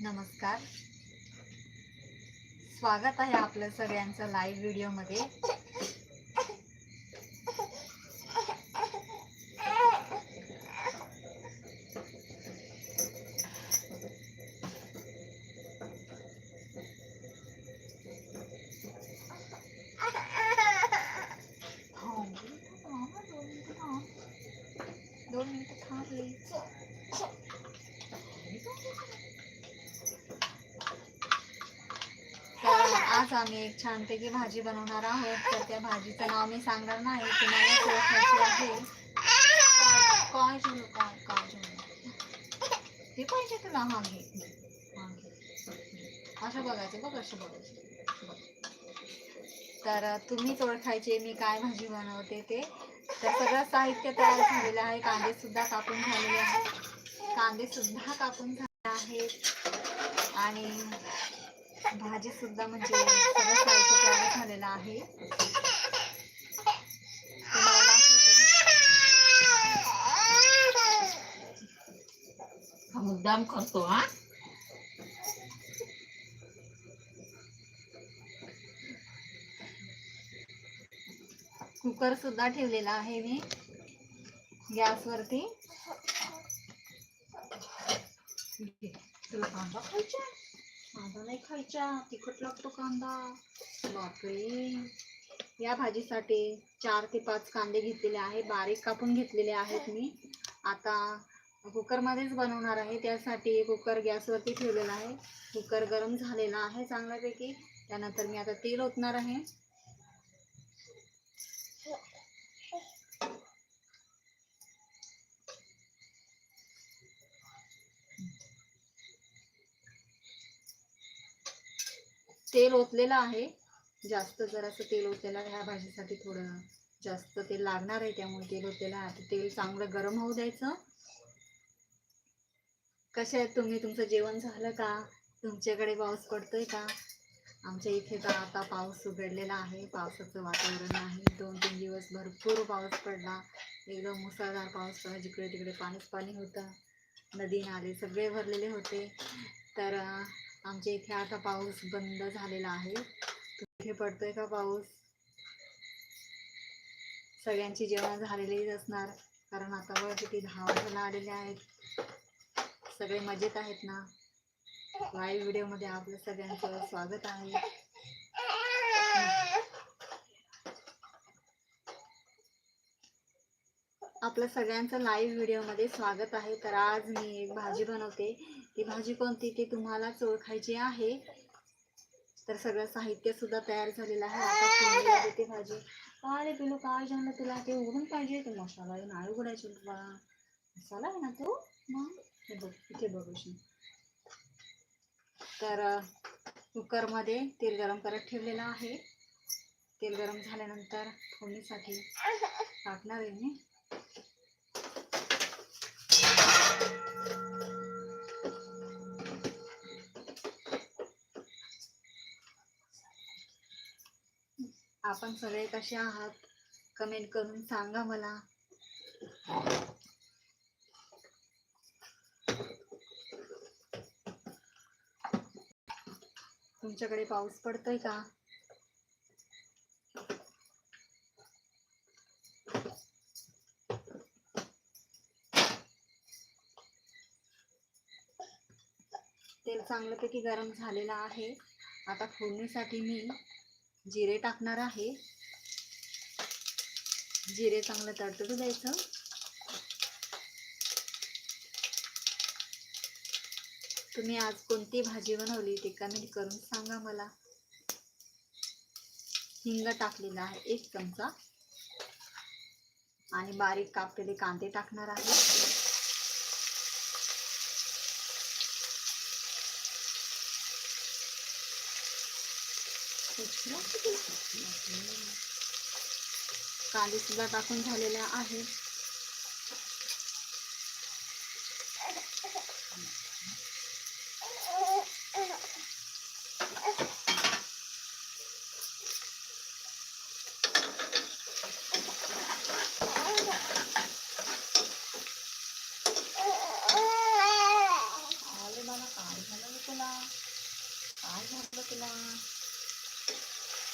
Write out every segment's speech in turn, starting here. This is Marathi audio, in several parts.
नमस्कार. स्वागत आहे आपलं सगळ्यांचं लाईव्ह व्हिडिओमध्ये एक छानपैकी भाजी बनवणार आहोत. तर त्या भाजीचं नाव मी सांगणार नाही. तुम्हाला ओळखायची आहे काय- काय काय काय झालं ते पाहिजे तुला हा घे असं बघायचं बघ असं बघायचं. बघ. तर तुम्हीच ओळखायचे मी काय भाजी बनवते ते. तर सगळं साहित्य तयार झालेलं आहे. कांदे सुद्धा कापून झालेले आहेत. कांदे सुद्धा कापून झाले आहेत. आणि भाजी सुद्धा म्हणजे सगळं साहित्य तयार झालेलं आहे. तुम्हाला मुद्दाम करतो हा. कुकर सुद्धा ठेवलेला आहे मी गॅसवरती. घे, तुला कांदा खायचा कांदा नाही खायच्या तिखट लागतो कांदा. बापरे. या भाजीसाठी चार ते पाच कांदे घेतलेले आहे बारीक कापून घेतलेले आहेत मी. आता कुकरमध्येच बनवणार आहे. त्यासाठी कुकर गॅसवरती ठेवलेला आहे. कुकर गरम झालेला आहे चांगल्यापैकी. त्यानंतर मी आता तेल ओतणार आहे. तेल ओतलेलं आहे. जास्त जरासं तेल ओतलेलं ह्या भाजीसाठी थोडं जास्त तेल लागणार आहे. त्यामुळे तेल ओतलेलं आहे. आता तेल चांगलं गरम होऊ द्यायचं. कसे आहेत तुम्ही? तुमचं जेवण झालं का? तुमच्याकडे पाऊस पडतोय का? आमच्या इथे तर आता पाऊस उघडलेला आहे. पावसाचं वातावरण आहे. दोन तीन दिवस भरपूर पाऊस पडला. एकदम मुसळधार पाऊस पडला. जिकडे तिकडे पाणीच पाणी होतं. नदी नाले सगळे भरलेले होते. तर आमच्या इथे आता पाऊस बंद झालेला आहे. इथे पडतोय का पाऊस? सगळ्यांची जेवण झालेलीच असणार. कारण आता वर किती दहा वाजायला आलेले आहेत. सगळे मजेत आहेत ना? लाईव्ह व्हिडिओमध्ये आपलं सगळ्यांचं स्वागत आहे. आपलं सगळ्यांचं लाईव्ह व्हिडिओमध्ये स्वागत आहे. तर आज मी एक भाजी बनवते. ती भाजी कोणती ती तुम्हालाच ओळखायची आहे. तर सगळं साहित्य सुद्धा तयार झालेलं आहे. आता भाजी? काय रे पिलू काय झालं तुला? ते उघडून पाहिजे ते मसाला. नाही उघडायचे तुला. मसाला आहे ना तो? मग हे बघ इथे बघूशी तर कुकरमध्ये तेल गरम करत ठेवलेलं आहे. तेल गरम झाल्यानंतर फोडणीसाठी टाकणार आहे मी. आपण सगळे कसे आहात? कमेंट करून सांगा मला. तुमच्याकडे पाऊस पडतोय का? तेल चांगल्यापैकी गरम झालेलं आहे. आता फोडणीसाठी मी जिरे टाकणार आहे. जिरे चांगलं तडतडू द्यायचं. तुम्ही आज कोणती भाजी बनवली ते कमेंट करून सांगा मला. हिंग टाकलेला आहे एक चमचा. आणि बारीक कापलेले कांदे टाकणार आहे. काली सुद्धा टाकून झालेल्या आहे. आले मला काय झालं म्हटलं तुला?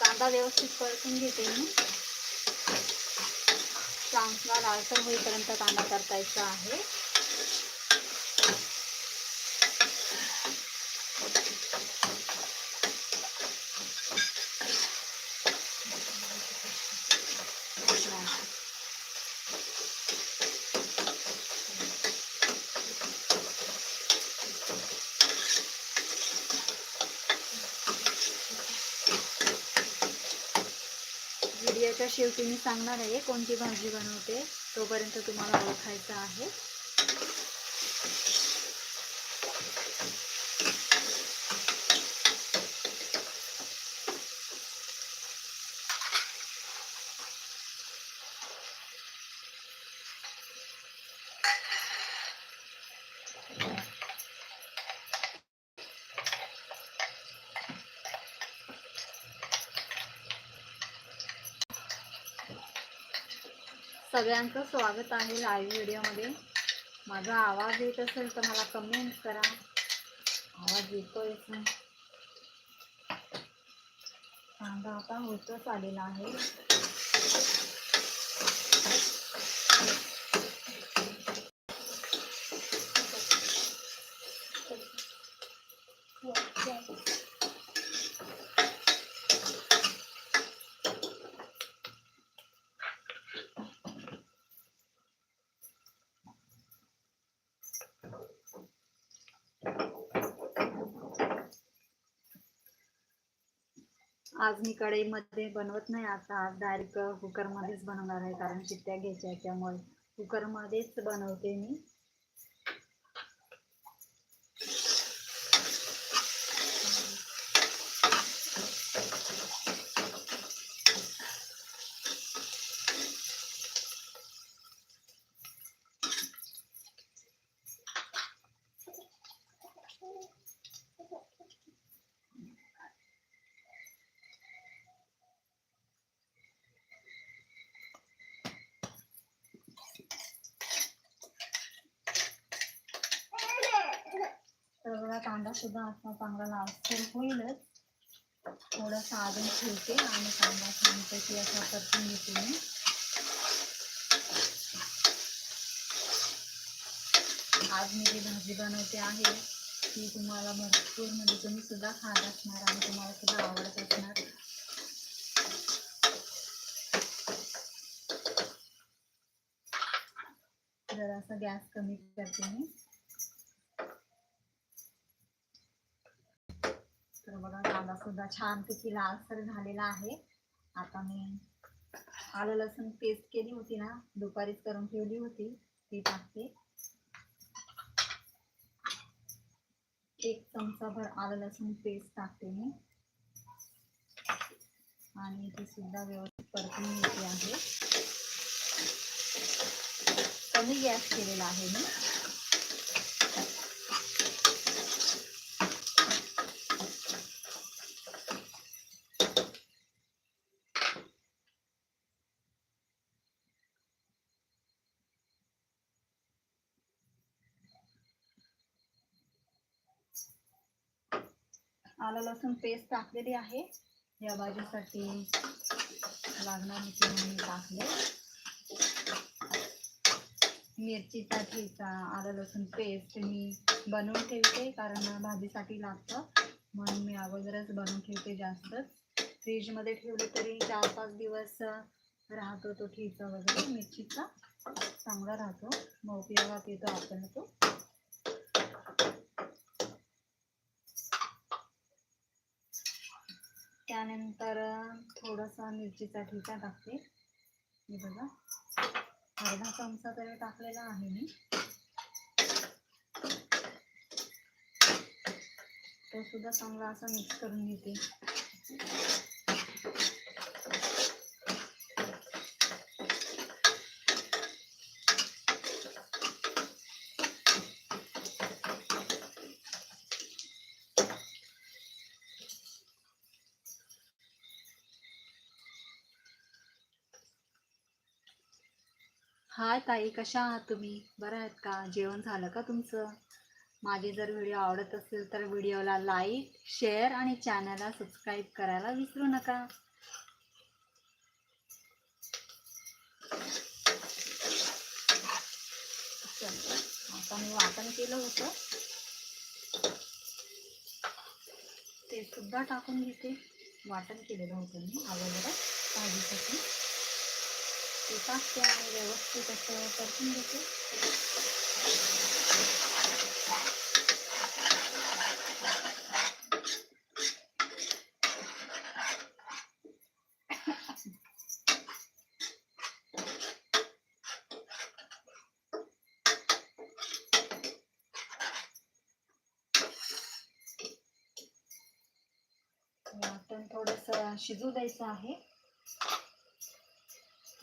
कांदा व्यवस्थित परतून घेते मी. चांगला लालसर होईपर्यंत कांदा परतायचा आहे. शेवटी मी सांगणार आहे कोणती भाजी बनवते तोपर्यंत तुम्हाला ओळखायचं आहे. सगळ्यांचं स्वागत आहे लाईव्ह व्हिडिओमध्ये माझा आवाज येत असेल तर मला कमेंट करा. आवाज येतोय कांदा आता होतच आलेला आहे. आज मी कढईमध्ये बनवत नाही आता आज डायरेक्ट कुकरमध्येच बनवणार आहे कारण चिट्ट्या घ्यायच्या त्यामुळे. कुकरमध्येच बनवते मी तर बघा कांदा सुद्धा आता चांगला लालसर होईलच. थोडंसं अजून ठेवते आणि कांदा छानपैकी असा परतून घेते मी आज मी जी भाजी बनवते आहे ती तुम्हाला भरपूर म्हणजे तुम्ही सुद्धा खात असणार आणि तुम्हाला सुद्धा आवडत असणार. जरासा गॅस कमी करते मी. तर बघा कांदा सुद्धा छानपैकी लालसर झालेला आहे. आता मी आलं लसूण पेस्ट केली होती ना दुपारीच करून ठेवली होती ती टाकते. एक चमचाभर आलं लसूण पेस्ट टाकते मी. आणि ती सुद्धा व्यवस्थित परतून घेते आहे. कमी गॅस केलेला आहे मी. आलं लसूण पेस्ट टाकलेली आहे. या भाजीसाठी लागणार होती मी टाकले. मिरचीचा ठेचा आलं लसूण पेस्ट मी बनवून ठेवते कारण भाजीसाठी लागतं. म्हणून मी अगोदरच बनवून ठेवते जास्तच फ्रीजमध्ये ठेवले तरी चार पाच दिवस राहतो तो ठेचा वगैरे. मिरचीचा चांगला राहतो. मग उपयोगात येतो आपल्याला तो. त्यानंतर थोडासा मिरचीचा ठेचा टाकते. हे बघा. अर्धा चमचा तरी टाकलेला आहे मी. तो सुद्धा चांगला असा मिक्स करून घेते. हाय ताई? कशा आहात तुम्ही? बरं आहेत का? जेवण झालं का तुमचं? माझे जर व्हिडिओ आवडत असेल तर व्हिडिओला लाईक शेअर आणि चॅनलला सबस्क्राईब करायला विसरू नका. चल, आता मी वाटण केलं होतं. ते सुद्धा टाकून घेते. वाटण केलेलं होतं मी अगोदर भाजीसाठी. ते टाकते आणि व्यवस्थित असं परतून घेते वाटण थोडंसं शिजू द्यायचं आहे.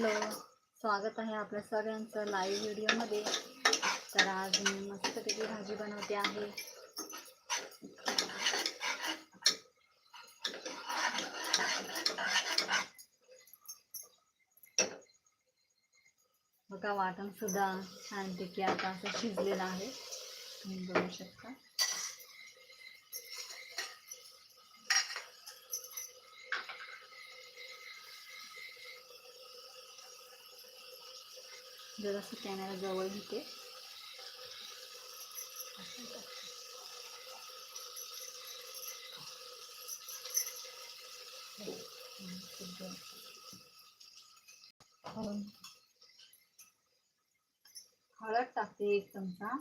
हॅलो स्वागत आहे आपल्या सगळ्यांचं लाईव्ह व्हिडिओमध्ये तर आज मी मस्तपैकी भाजी बनवते आहे. बघा वाटणसुद्धा छानपैकी आता असं शिजलेलं आहे. तुम्ही बघू शकता. जरासं कॅमेरा जवळ घेते. हळद हळद टाकते एक चमचा.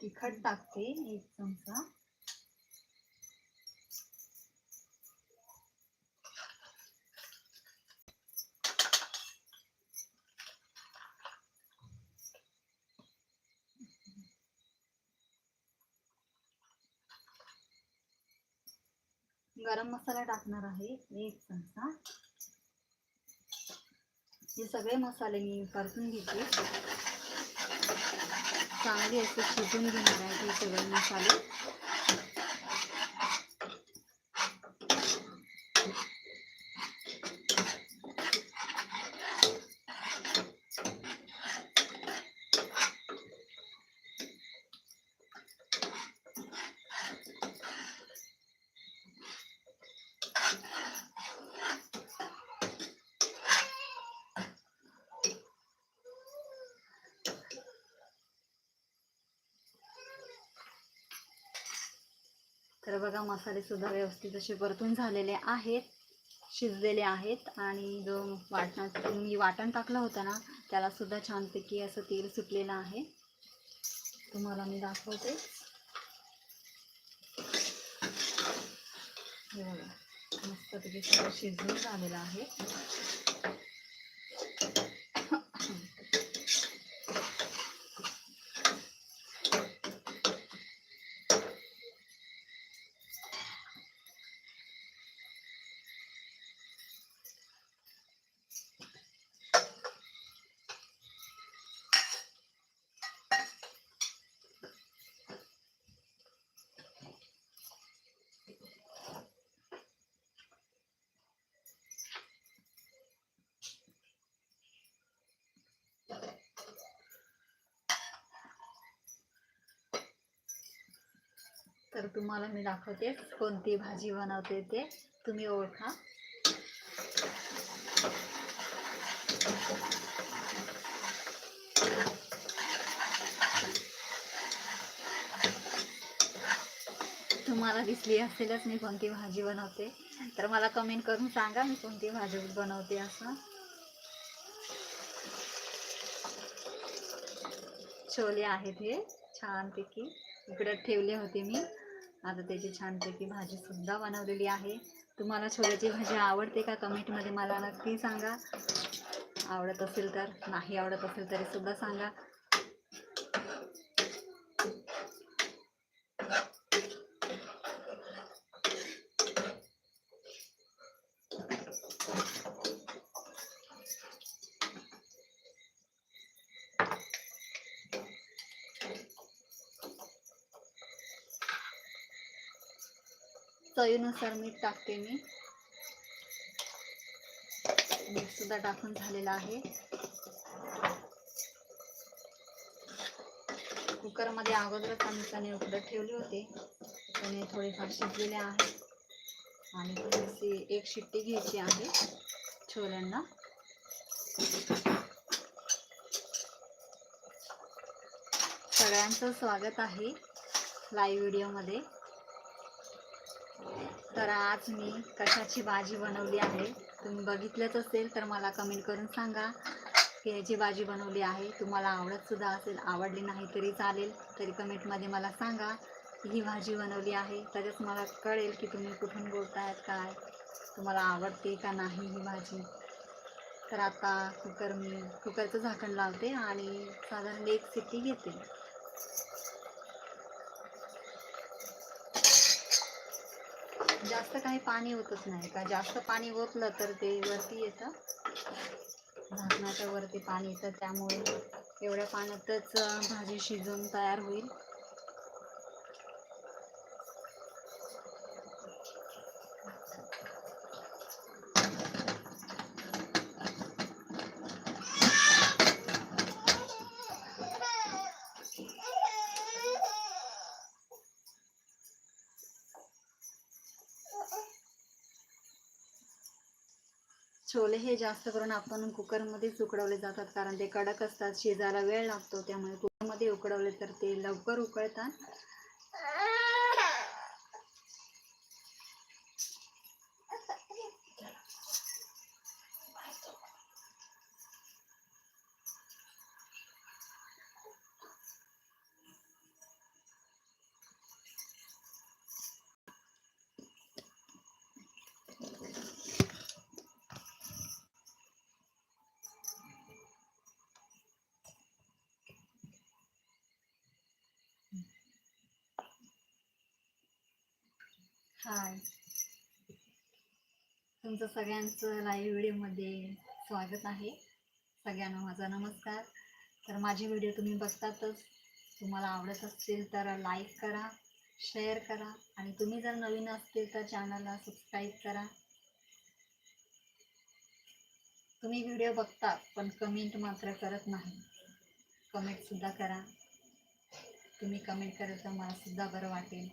तिखट टाकते एक चमचा. गरम मसाला टाकणार आहे एक चमचा. हे सगळे मसाले मी परतून घेते. चांगले असे शिजून घेणार आहे हे सगळे मसाले. मसालेसुद्धा मसाले सुद्धा व्यवस्थित असे परतून झालेले आहेत शिजलेले आहेत आणि जो वाटणात मी वाटण टाकलं होतं ना त्याला सुद्धा छानपैकी असं तेल सुटलेलं आहे. तुम्हाला मी दाखवते. हे बघा मस्तपैकी सगळं शिजून झालेलं आहे. तर तुम्हाला मी दाखवते कोणती भाजी बनवते ते. तुम्ही ओळखा. तुम्हाला दिसली असेलच मी कोणती भाजी बनवते. तर मला कमेंट करून सांगा मी कोणती भाजी बनवते असं. छोले आहेत हे, छानपैकी. इकडे ठेवले होते मी. आता त्याची छानपैकी भाजी सुद्धा बनवलेली आहे. तुम्हाला छोल्याची भाजी आवडते का? कमेंटमध्ये मला नक्की सांगा. आवडत असेल तर नाही आवडत असेल तरी सुद्धा सांगा. चवीनुसार मीठ टाकते मी. मीठ सुद्धा टाकून झालेलं आहे. कुकरमध्ये अगोदरच आम्ही चणे उकडत ठेवले होते. चणे थोडेफार शिजलेले आहेत. आणि थोडीशी एक शिट्टी घ्यायची आहे छोल्यांना. सगळ्यांचं स्वागत आहे लाईव्ह व्हिडिओमध्ये तर आज मी कशाची भाजी बनवली आहे? तुम्ही बघितलंच असेल तर मला कमेंट करून सांगा. की याची भाजी बनवली आहे. तुम्हाला आवडत सुद्धा असेल आवडली नाही तरी चालेल तरी कमेंटमध्ये मला सांगा. ही भाजी बनवली आहे. तरच मला कळेल की तुम्ही कुठून बोलतायत काय? तुम्हाला आवडते का नाही ही भाजी? तर आता कुकर मी कुकरचं झाकण लावते आणि साधारण एक सिटी घेते. जास्त काही पाणी होतच नाही. का जास्त पाणी ओतलं तर ते वरती येतं. झाकणाच्या वरती पाणी येतं. त्यामुळे एवढ्या पाण्यातच भाजी शिजून तयार होईल. छोले हे जास्त करून आपण कुकरमध्येच उकडवले जातात कारण ते कडक असतात शिजायला वेळ लागतो त्यामुळे कुकरमध्ये उकडवले तर ते लवकर उकळतात. हाय. तुमचं सगळ्यांचं लाईव्ह व्हिडिओमध्ये स्वागत आहे. सगळ्यांना माझा नमस्कार. तर माझे व्हिडिओ तुम्ही बघतातच. तुम्हाला आवडत असतील तर लाईक करा शेअर करा आणि तुम्ही जर नवीन असतील तर चॅनलला सबस्क्राईब करा. तुम्ही व्हिडिओ बघता पण कमेंट मात्र करत नाही. कमेंटसुद्धा करा. तुम्ही कमेंट करत तर मला सुद्धा बरं वाटेल.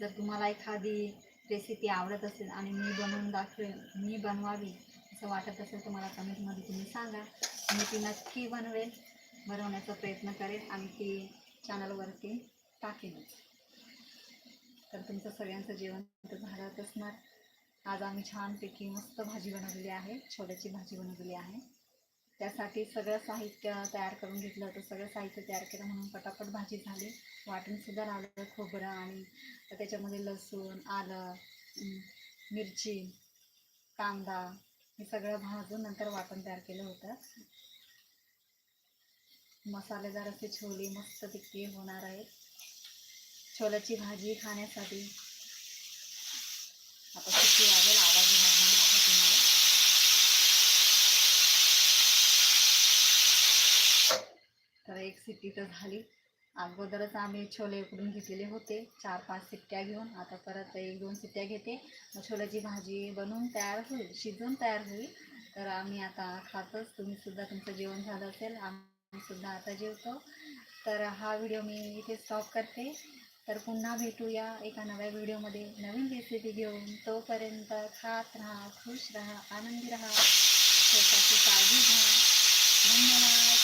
जर तुम्हाला एखादी रेसिपी आवडत असेल आणि मी बनवून दाखवेल मी बनवावी असं वाटत असेल तर मला कमेंटमध्ये तुम्ही सांगा. मी ती नक्की बनवेल बनवण्याचा प्रयत्न करेन आणि ती चॅनलवरती टाकेनच तर तुमचं सगळ्यांचं जेवण तर झालंच असणार. आज आम्ही छानपैकी मस्त भाजी बनवलेली आहे छोल्याची भाजी बनवलेली आहे. त्यासाठी सगळं साहित्य तयार करून घेतलं होतं. सगळं साहित्य तयार केलं म्हणून पटापट भाजी झाली. वाटणसुद्धा लावलं खोबरं आणि त्याच्यामध्ये लसूण आलं मिरची कांदा हे सगळं भाजून नंतर वाटण तयार केलं होतं. मसालेदार असे छोले मस्त तिकटे होणार आहेत छोल्याची भाजी खाण्यासाठी. आता किती लागेल आवाज येणार नाही आहे तुम्हाला तर एक सिट्टी तर झाली. अगोदरच आम्ही छोले उकडून घेतलेले होते. चार पाच सिट्ट्या घेऊन. आता परत एक दोन सिट्ट्या घेते. छोल्याची भाजी बनवून तयार होईल शिजून तयार होईल. तर आम्ही आता खातच. तुम्ही सुद्धा तुमचं जेवण झालं असेल आम्ही सुद्धा आता जेवतो. तर हा व्हिडिओ मी इथे स्टॉप करते. तर पुन्हा भेटूया एका नव्या व्हिडिओमध्ये. नवीन रेसिपी घेऊन. तोपर्यंत खात राहा खुश राहा आनंदी राहा. स्वतःची काळजी घ्या. धन्यवाद.